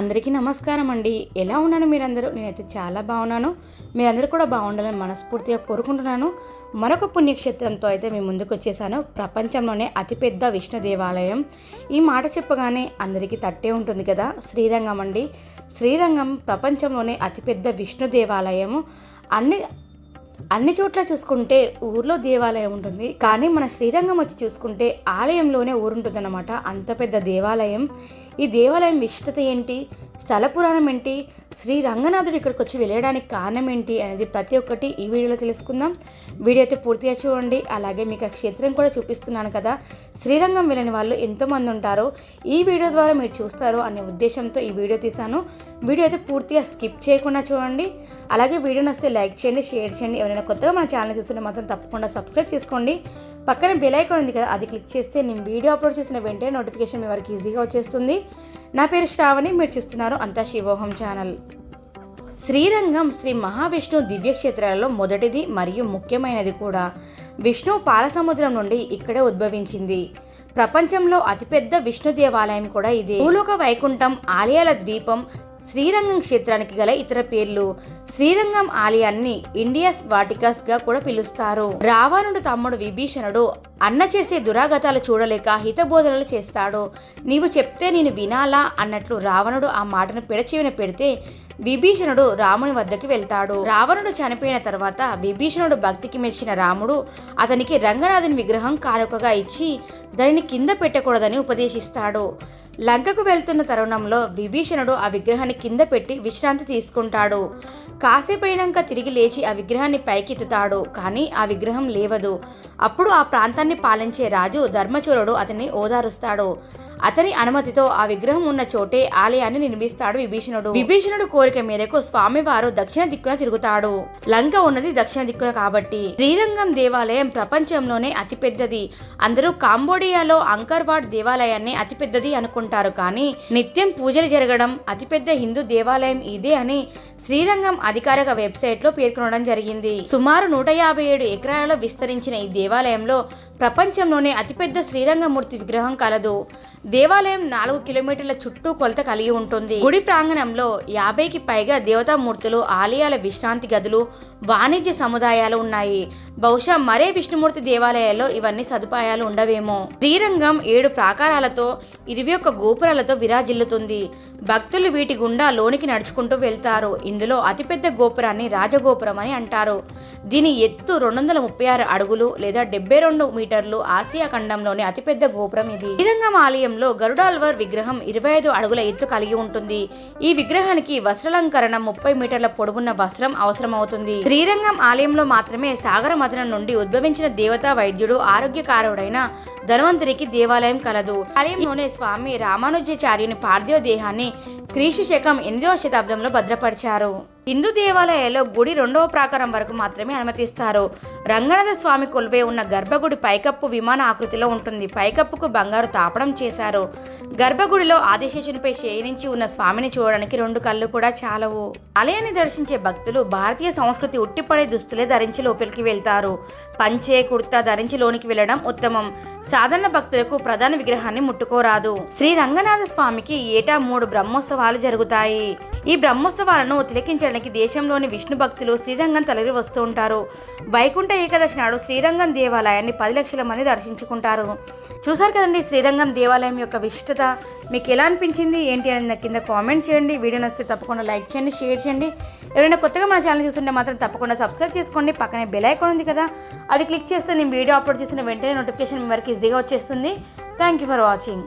అందరికీ నమస్కారం అండి. ఎలా ఉన్నాను మీరందరూ? నేనైతే చాలా బాగున్నాను. మీరందరూ కూడా బాగుండాలని మనస్ఫూర్తిగా కోరుకుంటున్నాను. మరొక పుణ్యక్షేత్రంతో అయితే మేము ముందుకు వచ్చేసాను. ప్రపంచంలోనే అతిపెద్ద విష్ణు దేవాలయం. ఈ మాట చెప్పగానే అందరికీ తట్టే ఉంటుంది కదా. శ్రీరంగం అండి. శ్రీరంగం ప్రపంచంలోనే అతిపెద్ద విష్ణు దేవాలయము. అన్ని అన్ని చోట్ల చూసుకుంటే ఊర్లో దేవాలయం ఉంటుంది. కానీ మన శ్రీరంగం వచ్చి చూసుకుంటే ఆలయంలోనే ఊరుంటుందన్నమాట. అంత పెద్ద దేవాలయం. ఈ దేవాలయం విశిష్టత ఏంటి? స్థల పురాణం ఏంటి? శ్రీ రంగనాథుడు ఇక్కడికి వచ్చి వెళ్ళడానికి కారణం ఏంటి అనేది ప్రతి ఒక్కటి ఈ వీడియోలో తెలుసుకుందాం. వీడియో అయితే పూర్తిగా చూడండి. అలాగే మీకు ఆ క్షేత్రం కూడా చూపిస్తున్నాను కదా. శ్రీరంగం వెళ్ళని వాళ్ళు ఎంతోమంది ఉంటారు ఈ వీడియో ద్వారా మీరు చూస్తారు అనే ఉద్దేశంతో ఈ వీడియో తీశాను. వీడియో అయితే పూర్తిగా స్కిప్ చేయకుండా చూడండి. అలాగే వీడియో నస్తే లైక్ చేయండి షేర్ చేయండి. ఎవరైనా కొత్తగా మన ఛానల్ చూస్తుంటే మాత్రం తప్పకుండా సబ్స్క్రైబ్ చేసుకోండి. పక్కన బెల్ ఐకాన్ ఉంది కదా అది క్లిక్ చేస్తే నేను వీడియో అప్లోడ్ చేసిన వెంటనే నోటిఫికేషన్ మీ వరకు ఈజీగా వచ్చేస్తుంది. నా పేరు శ్రావణి మీరు చూస్తున్నారు అంతా శివోహం ఛానల్. శ్రీరంగం శ్రీ మహావిష్ణు దివ్యక్షేత్రాలలో మొదటిది మరియు ముఖ్యమైనది కూడా. విష్ణు పాలసముద్రం నుండి ఇక్కడే ఉద్భవించింది. ప్రపంచంలో అతిపెద్ద విష్ణు దేవాలయం కూడా ఇది. భూలోక వైకుంఠం ఆలయాల ద్వీపం శ్రీరంగం క్షేత్రానికి గల ఇతర పేర్లు శ్రీరంగం ఆలయాన్ని ఇండియస్ వాటికస్గా కూడా పిలుస్తారు. రావణుడు తమ్ముడు విభీషణుడు అన్న చేసే దురాగతాలు చూడలేక హితబోధనలు చేస్తాడు. నీవు చెప్తే నేను వినాలా అన్నట్లు రావణుడు ఆ మాటను పెడచెవిన పెడితే విభీషణుడు రాముని వద్దకి వెళ్తాడు. రావణుడు చనిపోయిన తర్వాత విభీషణుడు భక్తికి మెచ్చిన రాముడు అతనికి రంగనాథుని విగ్రహం కానుకగా ఇచ్చి దానిని కింద పెట్టకూడదని ఉపదేశిస్తాడు. లంకకు వెళ్తున్న తరుణంలో విభీషణుడు ఆ విగ్రహాన్ని కింద పెట్టి విశ్రాంతి తీసుకుంటాడు. కాసేపైనాక తిరిగి లేచి ఆ విగ్రహాన్ని పైకెత్తుతాడు. కానీ ఆ విగ్రహం లేవదు. అప్పుడు ఆ ప్రాంతాన్ని పాలించే రాజు ధర్మచూరుడు అతన్ని ఓదారుస్తాడు. అతని అనుమతితో ఆ విగ్రహం ఉన్న చోటే ఆలయాన్ని నిర్మిస్తాడు విభీషణుడు. విభీషణుడు కోరిక మేరకు స్వామివారు దక్షిణ దిక్కున తిరుగుతాడు. లంక ఉన్నది దక్షిణ దిక్కున కాబట్టి శ్రీరంగం దేవాలయం ప్రపంచంలోనే అతిపెద్దది. అందరూ కాంబోడియాలో అంకర్వాడ్ దేవాలయాన్ని అతిపెద్దది అనుకుంటారు కానీ నిత్యం పూజలు జరగడం అతిపెద్ద హిందూ దేవాలయం ఇదే అని శ్రీరంగం అధికారిక వెబ్సైట్లో పేర్కొనడం జరిగింది. సుమారు నూట యాభై ఏడు ఎకరాలలో విస్తరించిన ఈ దేవాలయంలో ప్రపంచంలోనే అతిపెద్ద శ్రీరంగమూర్తి విగ్రహం కలదు. దేవాలయం నాలుగు కిలోమీటర్ల చుట్టూ కొలత కలిగి ఉంటుంది. గుడి ప్రాంగణంలో యాభైకి పైగా దేవతామూర్తులు ఆలయాల విశ్రాంతి గదులు వాణిజ్య సముదాయాలు ఉన్నాయి. బహుశా మరే విష్ణుమూర్తి దేవాలయాల్లో ఇవన్నీ సదుపాయాలు ఉండవేమో? శ్రీరంగం ఏడు ప్రాకారాలతో ఇరవై ఒక్క గోపురాలతో విరాజిల్లుతుంది. భక్తులు వీటి గుండా లోనికి నడుచుకుంటూ వెళ్తారు. ఇందులో అతిపెద్ద గోపురాన్ని రాజగోపురం అని అంటారు. దీని ఎత్తు రెండు వందల ముప్పై ఆరు అడుగులు లేదా డెబ్బై రెండు మీటర్లు ఆసియా ఖండంలోని అతిపెద్ద గోపురం ఇది. శ్రీరంగం ఆలయంలో గరుడాల్వర్ విగ్రహం ఇరవై ఐదు అడుగుల ఎత్తు కలిగి ఉంటుంది. ఈ విగ్రహానికి వస్త్రాలంకరణ ముప్పై మీటర్ల పొడవున్న వస్త్రం అవసరమవుతుంది. శ్రీరంగం ఆలయంలో మాత్రమే సాగర మదనం నుండి ఉద్భవించిన దేవతా వైద్యుడు ఆరోగ్యకారుడైన ధన్వంతరికి దేవాలయం కలదు. ఆలయంలోనే స్వామి రామానుజాచార్యుని పార్థివ దేహాన్ని క్రీస్తు శకం ఎనిమిదవ శతాబ్దంలో భద్రపరిచారు. హిందూ దేవాలయాల్లో గుడి రెండవ ప్రాకారం వరకు మాత్రమే అనుమతిస్తారు. రంగనాథ స్వామి కొలువై ఉన్న గర్భగుడి పైకప్పు విమాన ఆకృతిలో ఉంటుంది. పైకప్పుకు బంగారు తాపడం చేశారు. గర్భగుడిలో ఆదిశేషునిపై శయనించి ఉన్న స్వామిని చూడడానికి రెండు కళ్ళు కూడా చాలవు. ఆలయాన్ని దర్శించే భక్తులు భారతీయ సంస్కృతి ఉట్టిపడే దుస్తులే ధరించి లోపలికి వెళ్తారు. పంచే కుర్తా ధరించి లోనికి వెళ్ళడం ఉత్తమం. సాధారణ భక్తులకు ప్రధాన విగ్రహాన్ని ముట్టుకోరాదు. శ్రీ రంగనాథ స్వామికి ఏటా మూడు బ్రహ్మోత్సవాలు జరుగుతాయి. ఈ బ్రహ్మోత్సవాలను తిలకించడానికి దేశంలోని విష్ణు భక్తులు శ్రీరంగం తలరి వస్తూ ఉంటారు. వైకుంఠ ఏకాదశి నాడు శ్రీరంగం దేవాలయాన్ని పది లక్షల మంది దర్శించుకుంటారు. చూసారు కదండి శ్రీరంగం దేవాలయం యొక్క విశిష్టత? మీకు ఎలా అనిపించింది? ఏంటి అనేది కింద కామెంట్ చేయండి. వీడియో నచ్చితే తప్పకుండా లైక్ చేయండి షేర్ చేయండి. ఎవరైనా కొత్తగా మన ఛానల్ చూస్తుంటే మాత్రం తప్పకుండా సబ్స్క్రైబ్ చేసుకోండి. పక్కనే బెల్ ఐకాన్ ఉంది కదా అది క్లిక్ చేస్తే నేను వీడియో అప్లోడ్ చేసిన వెంటనే నోటిఫికేషన్ మీ వరకు ఈజీగా వచ్చేస్తుంది. Thank you for watching.